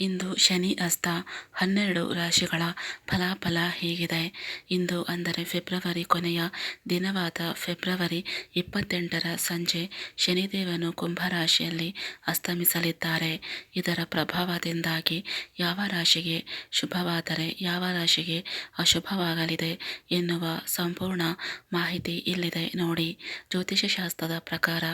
ಇಂದು ಶನಿ ಅಸ್ತ ಹನ್ನೆರಡು ರಾಶಿಗಳ ಫಲಾಫಲ ಹೇಗಿದೆ. ಇಂದು ಅಂದರೆ ಫೆಬ್ರವರಿ ಕೊನೆಯ ದಿನವಾದ ಫೆಬ್ರವರಿ ಇಪ್ಪತ್ತೆಂಟರ ಸಂಜೆ ಶನಿದೇವನು ಕುಂಭರಾಶಿಯಲ್ಲಿ ಅಸ್ತಮಿಸಲಿದ್ದಾರೆ. ಇದರ ಪ್ರಭಾವದಿಂದಾಗಿ ಯಾವ ರಾಶಿಗೆ ಶುಭವಾದರೆ ಯಾವ ರಾಶಿಗೆ ಅಶುಭವಾಗಲಿದೆ ಎನ್ನುವ ಸಂಪೂರ್ಣ ಮಾಹಿತಿ ಇಲ್ಲಿದೆ ನೋಡಿ. ಜ್ಯೋತಿಷ್ಯ ಶಾಸ್ತ್ರದ ಪ್ರಕಾರ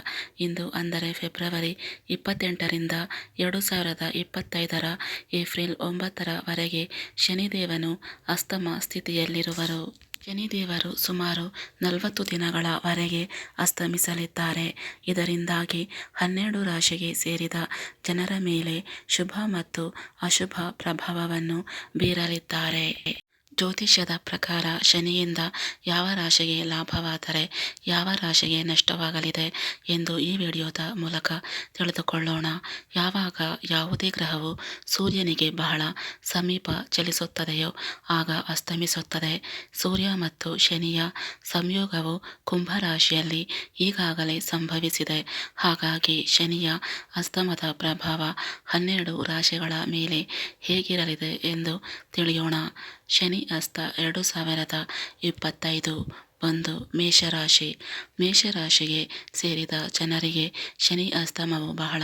ಇಂದು ಅಂದರೆ ಫೆಬ್ರವರಿ ಇಪ್ಪತ್ತೆಂಟರಿಂದ ಎರಡು ಸಾವಿರದ ಇಪ್ಪತ್ತೈದರ ಏಪ್ರಿಲ್ ಒಂಬತ್ತರವರೆಗೆ ಶನಿದೇವನು ಅಸ್ತಮ ಸ್ಥಿತಿಯಲ್ಲಿರುವರು. ಶನಿದೇವರು ಸುಮಾರು ನಲವತ್ತು ದಿನಗಳವರೆಗೆ ಅಸ್ತಮಿಸಲಿದ್ದಾರೆ. ಇದರಿಂದಾಗಿ ಹನ್ನೆರಡು ರಾಶಿಗೆ ಸೇರಿದ ಜನರ ಮೇಲೆ ಶುಭ ಮತ್ತು ಅಶುಭ ಪ್ರಭಾವವನ್ನು ಬೀರಲಿದ್ದಾರೆ. ಜ್ಯೋತಿಷ್ಯದ ಪ್ರಕಾರ ಶನಿಯಿಂದ ಯಾವ ರಾಶಿಗೆ ಲಾಭವಾದರೆ ಯಾವ ರಾಶಿಗೆ ನಷ್ಟವಾಗಲಿದೆ ಎಂದು ಈ ವಿಡಿಯೋದ ಮೂಲಕ ತಿಳಿದುಕೊಳ್ಳೋಣ. ಯಾವಾಗ ಯಾವುದೇ ಗ್ರಹವು ಸೂರ್ಯನಿಗೆ ಬಹಳ ಸಮೀಪ ಚಲಿಸುತ್ತದೆಯೋ ಆಗ ಅಸ್ತಮಿಸುತ್ತದೆ. ಸೂರ್ಯ ಮತ್ತು ಶನಿಯ ಸಂಯೋಗವು ಕುಂಭರಾಶಿಯಲ್ಲಿ ಈಗಾಗಲೇ ಸಂಭವಿಸಿದೆ. ಹಾಗಾಗಿ ಶನಿಯ ಅಸ್ತಮದ ಪ್ರಭಾವ ಹನ್ನೆರಡು ರಾಶಿಗಳ ಮೇಲೆ ಹೇಗಿರಲಿದೆ ಎಂದು ತಿಳಿಯೋಣ. ಶನಿ ಅಸ್ತ ಎರಡು ಸಾವಿರದ ಇಪ್ಪತ್ತೈದು ಒಂದು ಮೇಷರಾಶಿ. ಮೇಷರಾಶಿಗೆ ಸೇರಿದ ಜನರಿಗೆ ಶನಿ ಅಸ್ತಮವು ಬಹಳ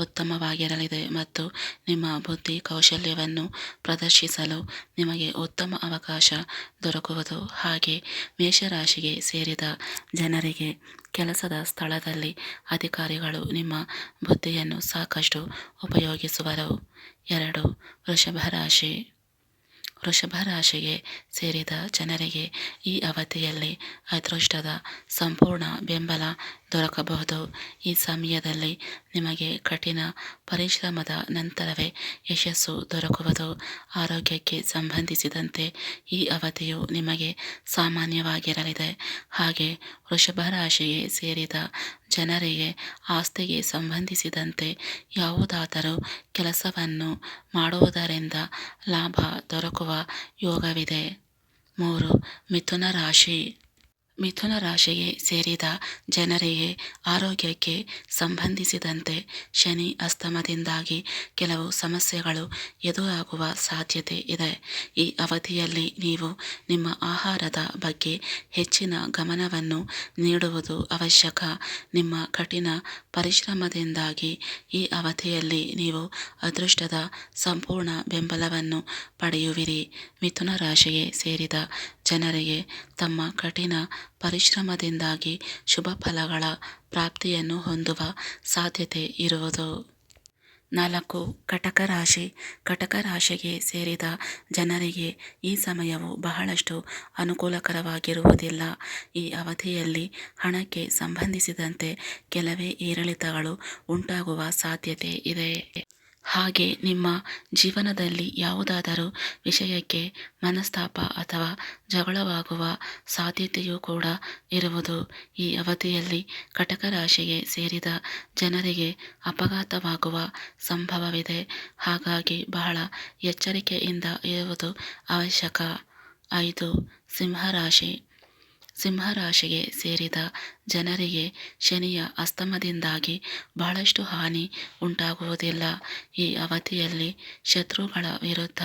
ಉತ್ತಮವಾಗಿರಲಿದೆ ಮತ್ತು ನಿಮ್ಮ ಬುದ್ಧಿ ಕೌಶಲ್ಯವನ್ನು ಪ್ರದರ್ಶಿಸಲು ನಿಮಗೆ ಉತ್ತಮ ಅವಕಾಶ ದೊರಕುವುದು. ಹಾಗೆ ಮೇಷರಾಶಿಗೆ ಸೇರಿದ ಜನರಿಗೆ ಕೆಲಸದ ಸ್ಥಳದಲ್ಲಿ ಅಧಿಕಾರಿಗಳು ನಿಮ್ಮ ಬುದ್ಧಿಯನ್ನು ಸಾಕಷ್ಟು ಉಪಯೋಗಿಸುವರು. ಎರಡು, ವೃಷಭ ರಾಶಿ. ವೃಷಭ ರಾಶಿಗೆ ಸೇರಿದ ಜನರಿಗೆ ಈ ಅವಧಿಯಲ್ಲಿ ಅದೃಷ್ಟದ ಸಂಪೂರ್ಣ ಬೆಂಬಲ ದೊರಕಬಹುದು. ಈ ಸಮಯದಲ್ಲಿ ನಿಮಗೆ ಕಠಿಣ ಪರಿಶ್ರಮದ ನಂತರವೇ ಯಶಸ್ಸು ದೊರಕುವುದು. ಆರೋಗ್ಯಕ್ಕೆ ಸಂಬಂಧಿಸಿದಂತೆ ಈ ಅವಧಿಯು ನಿಮಗೆ ಸಾಮಾನ್ಯವಾಗಿರಲಿದೆ. ಹಾಗೆ ವೃಷಭ ರಾಶಿಗೆ ಸೇರಿದ ಜನರಿಗೆ ಆಸ್ತಿಗೆ ಸಂಬಂಧಿಸಿದಂತೆ ಯಾವುದಾದರೂ ಕೆಲಸವನ್ನು ಮಾಡುವುದರಿಂದ ಲಾಭ ದೊರಕುವ ಯೋಗವಿದೆ. ಮೂರು, ಮಿಥುನ ರಾಶಿ. ಮಿಥುನ ರಾಶಿಗೆ ಸೇರಿದ ಜನರಿಗೆ ಆರೋಗ್ಯಕ್ಕೆ ಸಂಬಂಧಿಸಿದಂತೆ ಶನಿ ಅಸ್ತಮದಿಂದಾಗಿ ಕೆಲವು ಸಮಸ್ಯೆಗಳು ಎದುರಾಗುವ ಸಾಧ್ಯತೆ ಇದೆ. ಈ ಅವಧಿಯಲ್ಲಿ ನೀವು ನಿಮ್ಮ ಆಹಾರದ ಬಗ್ಗೆ ಹೆಚ್ಚಿನ ಗಮನವನ್ನು ನೀಡುವುದು ಅವಶ್ಯಕ. ನಿಮ್ಮ ಕಠಿಣ ಪರಿಶ್ರಮದಿಂದಾಗಿ ಈ ಅವಧಿಯಲ್ಲಿ ನೀವು ಅದೃಷ್ಟದ ಸಂಪೂರ್ಣ ಬೆಂಬಲವನ್ನು ಪಡೆಯುವಿರಿ. ಮಿಥುನ ರಾಶಿಗೆ ಸೇರಿದ ಜನರಿಗೆ ತಮ್ಮ ಕಠಿಣ ಪರಿಶ್ರಮದಿಂದಾಗಿ ಶುಭ ಫಲಗಳ ಪ್ರಾಪ್ತಿಯನ್ನು ಹೊಂದುವ ಸಾಧ್ಯತೆ ಇರುವುದು. ನಾಲ್ಕು, ಕಟಕ ರಾಶಿ. ಕಟಕ ರಾಶಿಗೆ ಸೇರಿದ ಜನರಿಗೆ ಈ ಸಮಯವು ಬಹಳಷ್ಟು ಅನುಕೂಲಕರವಾಗಿರುವುದಿಲ್ಲ. ಈ ಅವಧಿಯಲ್ಲಿ ಹಣಕ್ಕೆ ಸಂಬಂಧಿಸಿದಂತೆ ಕೆಲವೇ ಏರಿಳಿತಗಳು ಉಂಟಾಗುವ ಸಾಧ್ಯತೆ ಇದೆ. ಹಾಗೆ ನಿಮ್ಮ ಜೀವನದಲ್ಲಿ ಯಾವುದಾದರೂ ವಿಷಯಕ್ಕೆ ಮನಸ್ತಾಪ ಅಥವಾ ಜಗಳವಾಗುವ ಸಾಧ್ಯತೆಯೂ ಕೂಡ ಇರುವುದು ಈ ಅವಧಿಯಲ್ಲಿ ಕಟಕ ರಾಶಿಗೆ ಸೇರಿದ ಜನರಿಗೆ ಅಪಘಾತವಾಗುವ ಸಂಭವವಿದೆ. ಹಾಗಾಗಿ ಬಹಳ ಎಚ್ಚರಿಕೆಯಿಂದ ಇರುವುದು ಅವಶ್ಯಕ. ಐದು, ಸಿಂಹರಾಶಿ. ಸಿಂಹರಾಶಿಗೆ ಸೇರಿದ ಜನರಿಗೆ ಶನಿಯ ಅಸ್ತಮದಿಂದಾಗಿ ಬಹಳಷ್ಟು ಹಾನಿ ಉಂಟಾಗುವುದಿಲ್ಲ. ಈ ಅವಧಿಯಲ್ಲಿ ಶತ್ರುಗಳ ವಿರುದ್ಧ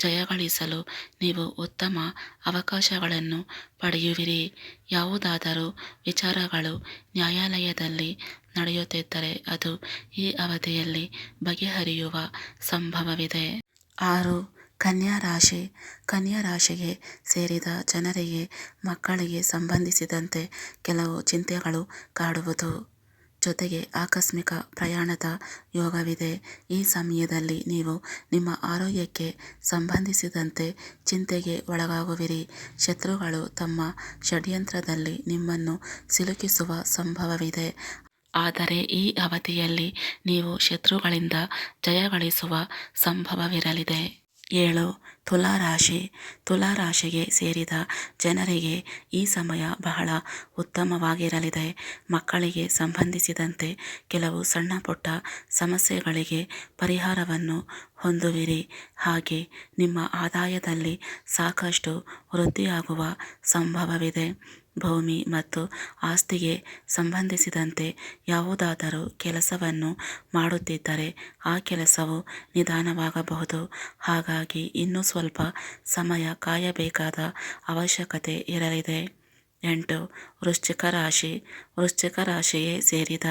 ಜಯಗಳಿಸಲು ನೀವು ಉತ್ತಮ ಅವಕಾಶಗಳನ್ನು ಪಡೆಯುವಿರಿ. ಯಾವುದಾದರೂ ವಿಚಾರಗಳು ನ್ಯಾಯಾಲಯದಲ್ಲಿ ನಡೆಯುತ್ತಿದ್ದರೆ ಅದು ಈ ಅವಧಿಯಲ್ಲಿ ಬಗೆಹರಿಯುವ ಸಂಭವವಿದೆ. ಆರು ಕನ್ಯಾ ರಾಶಿ ಕನ್ಯಾ ರಾಶಿಗೆ ಸೇರಿದ ಜನರಿಗೆ ಮಕ್ಕಳಿಗೆ ಸಂಬಂಧಿಸಿದಂತೆ ಕೆಲವು ಚಿಂತೆಗಳು ಕಾಡುವುದು. ಜೊತೆಗೆ ಆಕಸ್ಮಿಕ ಪ್ರಯಾಣದ ಯೋಗವಿದೆ. ಈ ಸಮಯದಲ್ಲಿ ನೀವು ನಿಮ್ಮ ಆರೋಗ್ಯಕ್ಕೆ ಸಂಬಂಧಿಸಿದಂತೆ ಚಿಂತೆಗೆ ಒಳಗಾಗುವಿರಿ. ಶತ್ರುಗಳು ತಮ್ಮ ಷಡ್ಯಂತ್ರದಲ್ಲಿ ನಿಮ್ಮನ್ನು ಸಿಲುಕಿಸುವ ಸಂಭವವಿದೆ. ಆದರೆ ಈ ಅವಧಿಯಲ್ಲಿ ನೀವು ಶತ್ರುಗಳಿಂದ ಜಯಗಳಿಸುವ ಸಂಭವವಿರಲಿದೆ. ಏಳು, ತುಲಾರಾಶಿ. ತುಲಾರಾಶಿಗೆ ಸೇರಿದ ಜನರಿಗೆ ಈ ಸಮಯ ಬಹಳ ಉತ್ತಮವಾಗಿರಲಿದೆ. ಮಕ್ಕಳಿಗೆ ಸಂಬಂಧಿಸಿದಂತೆ ಕೆಲವು ಸಣ್ಣ ಪುಟ್ಟ ಸಮಸ್ಯೆಗಳಿಗೆ ಪರಿಹಾರವನ್ನು ಹೊಂದುವಿರಿ. ಹಾಗೆ ನಿಮ್ಮ ಆದಾಯದಲ್ಲಿ ಸಾಕಷ್ಟು ವೃದ್ಧಿಯಾಗುವ ಸಂಭವವಿದೆ. ಭೂಮಿ ಮತ್ತು ಆಸ್ತಿಗೆ ಸಂಬಂಧಿಸಿದಂತೆ ಯಾವುದಾದರೂ ಕೆಲಸವನ್ನು ಮಾಡುತ್ತಿದ್ದರೆ ಆ ಕೆಲಸವು ನಿಧಾನವಾಗಬಹುದು. ಹಾಗಾಗಿ ಇನ್ನೂ ಸ್ವಲ್ಪ ಸಮಯ ಕಾಯಬೇಕಾದ ಅವಶ್ಯಕತೆ ಇರಲಿದೆ. ಎಂಟು. ವೃಶ್ಚಿಕ ರಾಶಿ. ವೃಶ್ಚಿಕ ರಾಶಿಯೇ ಸೇರಿದ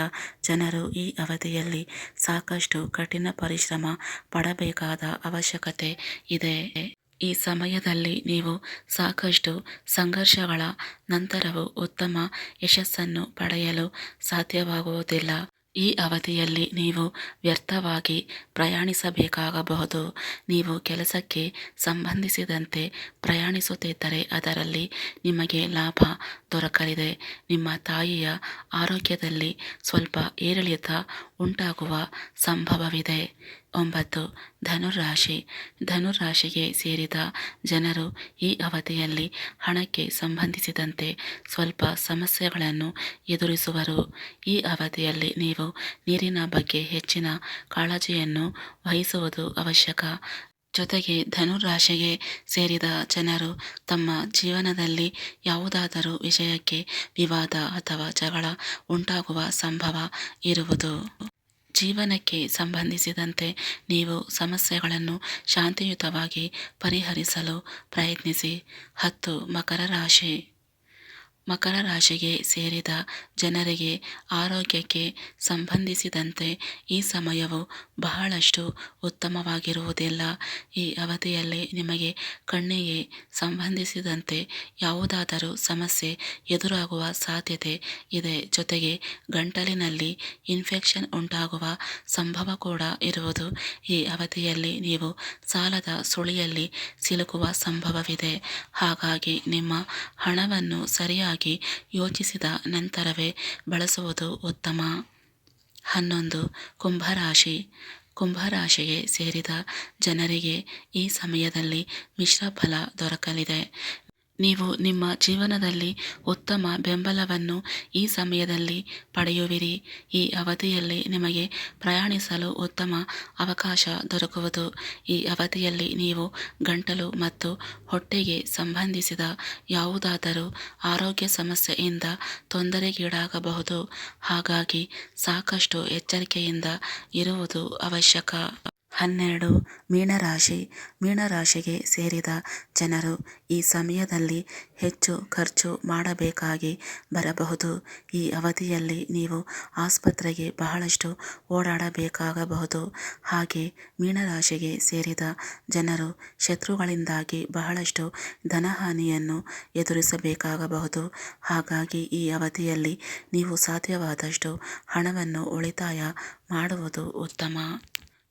ಜನರು ಈ ಅವಧಿಯಲ್ಲಿ ಸಾಕಷ್ಟು ಕಠಿಣ ಪರಿಶ್ರಮ ಪಡಬೇಕಾದ ಅವಶ್ಯಕತೆ ಇದೆ. ಈ ಸಮಯದಲ್ಲಿ ನೀವು ಸಾಕಷ್ಟು ಸಂಘರ್ಷಗಳ ನಂತರವೂ ಉತ್ತಮ ಯಶಸ್ಸನ್ನು ಪಡೆಯಲು ಸಾಧ್ಯವಾಗುವುದಿಲ್ಲ. ಈ ಅವಧಿಯಲ್ಲಿ ನೀವು ವ್ಯರ್ಥವಾಗಿ ಪ್ರಯಾಣಿಸಬೇಕಾಗಬಹುದು. ನೀವು ಕೆಲಸಕ್ಕೆ ಸಂಬಂಧಿಸಿದಂತೆ ಪ್ರಯಾಣಿಸುತ್ತಿದ್ದರೆ ಅದರಲ್ಲಿ ನಿಮಗೆ ಲಾಭ ದೊರಕಲಿದೆ. ನಿಮ್ಮ ತಾಯಿಯ ಆರೋಗ್ಯದಲ್ಲಿ ಸ್ವಲ್ಪ ಏರಿಳಿತ ಉಂಟಾಗುವ ಸಂಭವವಿದೆ. ಒಂಬತ್ತು ಧನುರಾಶಿ ಧನುರಾಶಿಗೆ ಸೇರಿದ ಜನರು ಈ ಅವಧಿಯಲ್ಲಿ ಹಣಕ್ಕೆ ಸಂಬಂಧಿಸಿದಂತೆ ಸ್ವಲ್ಪ ಸಮಸ್ಯೆಗಳನ್ನು ಎದುರಿಸುವರು. ಈ ಅವಧಿಯಲ್ಲಿ ನೀವು ನೀರಿನ ಬಗ್ಗೆ ಹೆಚ್ಚಿನ ಕಾಳಜಿಯನ್ನು ವಹಿಸುವುದು ಅವಶ್ಯಕ. ಜೊತೆಗೆ ಧನುರಾಶಿಗೆ ಸೇರಿದ ಜನರು ತಮ್ಮ ಜೀವನದಲ್ಲಿ ಯಾವುದಾದರೂ ವಿಷಯಕ್ಕೆ ವಿವಾದ ಅಥವಾ ಜಗಳ ಉಂಟಾಗುವ ಸಂಭವ ಇರುವುದು. ಜೀವನಕ್ಕೆ ಸಂಬಂಧಿಸಿದಂತೆ ನೀವು ಸಮಸ್ಯೆಗಳನ್ನು ಶಾಂತಿಯುತವಾಗಿ ಪರಿಹರಿಸಲು ಪ್ರಯತ್ನಿಸಿ. ಹತ್ತು ಮಕರ ರಾಶಿ. ಮಕರ ರಾಶಿಗೆ ಸೇರಿದ ಜನರಿಗೆ ಆರೋಗ್ಯಕ್ಕೆ ಸಂಬಂಧಿಸಿದಂತೆ ಈ ಸಮಯವು ಬಹಳಷ್ಟು ಉತ್ತಮವಾಗಿರುವುದಿಲ್ಲ. ಈ ಅವಧಿಯಲ್ಲಿ ನಿಮಗೆ ಕಣ್ಣಿಗೆ ಸಂಬಂಧಿಸಿದಂತೆ ಯಾವುದಾದರೂ ಸಮಸ್ಯೆ ಎದುರಾಗುವ ಸಾಧ್ಯತೆ ಇದೆ. ಜೊತೆಗೆ ಗಂಟಲಿನಲ್ಲಿ ಇನ್ಫೆಕ್ಷನ್ ಉಂಟಾಗುವ ಸಂಭವ ಕೂಡ ಇರುವುದು. ಈ ಅವಧಿಯಲ್ಲಿ ನೀವು ಸಾಲದ ಸುಳಿಯಲ್ಲಿ ಸಿಲುಕುವ ಸಂಭವವಿದೆ. ಹಾಗಾಗಿ ನಿಮ್ಮ ಹಣವನ್ನು ಸರಿಯಾಗಿ ಯೋಚಿಸಿದ ನಂತರವೇ ಬಳಸುವುದು ಉತ್ತಮ. ಹನ್ನೊಂದು ಕುಂಭರಾಶಿ. ಕುಂಭರಾಶಿಗೆ ಸೇರಿದ ಜನರಿಗೆ ಈ ಸಮಯದಲ್ಲಿ ಮಿಶ್ರ ಫಲ ದೊರಕಲಿದೆ. ನೀವು ನಿಮ್ಮ ಜೀವನದಲ್ಲಿ ಉತ್ತಮ ಬೆಂಬಲವನ್ನು ಈ ಸಮಯದಲ್ಲಿ ಪಡೆಯುವಿರಿ. ಈ ಅವಧಿಯಲ್ಲಿ ನಿಮಗೆ ಪ್ರಯಾಣಿಸಲು ಉತ್ತಮ ಅವಕಾಶ ದೊರಕುವುದು. ಈ ಅವಧಿಯಲ್ಲಿ ನೀವು ಗಂಟಲು ಮತ್ತು ಹೊಟ್ಟೆಗೆ ಸಂಬಂಧಿಸಿದ ಯಾವುದಾದರೂ ಆರೋಗ್ಯ ಸಮಸ್ಯೆಯಿಂದ ತೊಂದರೆಗೀಡಾಗಬಹುದು. ಹಾಗಾಗಿ ಸಾಕಷ್ಟು ಎಚ್ಚರಿಕೆಯಿಂದ ಇರುವುದು ಅವಶ್ಯಕ. ಹನ್ನೆರಡು ಮೀನರಾಶಿ ಮೀನರಾಶಿಗೆ ಸೇರಿದ ಜನರು ಈ ಸಮಯದಲ್ಲಿ ಹೆಚ್ಚು ಖರ್ಚು ಮಾಡಬೇಕಾಗಿ ಬರಬಹುದು. ಈ ಅವಧಿಯಲ್ಲಿ ನೀವು ಆಸ್ಪತ್ರೆಗೆ ಬಹಳಷ್ಟು ಓಡಾಡಬೇಕಾಗಬಹುದು. ಹಾಗೆ ಮೀನರಾಶಿಗೆ ಸೇರಿದ ಜನರು ಶತ್ರುಗಳಿಂದಾಗಿ ಬಹಳಷ್ಟು ಧನಹಾನಿಯನ್ನು ಎದುರಿಸಬೇಕಾಗಬಹುದು. ಹಾಗಾಗಿ ಈ ಅವಧಿಯಲ್ಲಿ ನೀವು ಸಾಧ್ಯವಾದಷ್ಟು ಹಣವನ್ನು ಉಳಿತಾಯ ಮಾಡುವುದು ಉತ್ತಮ.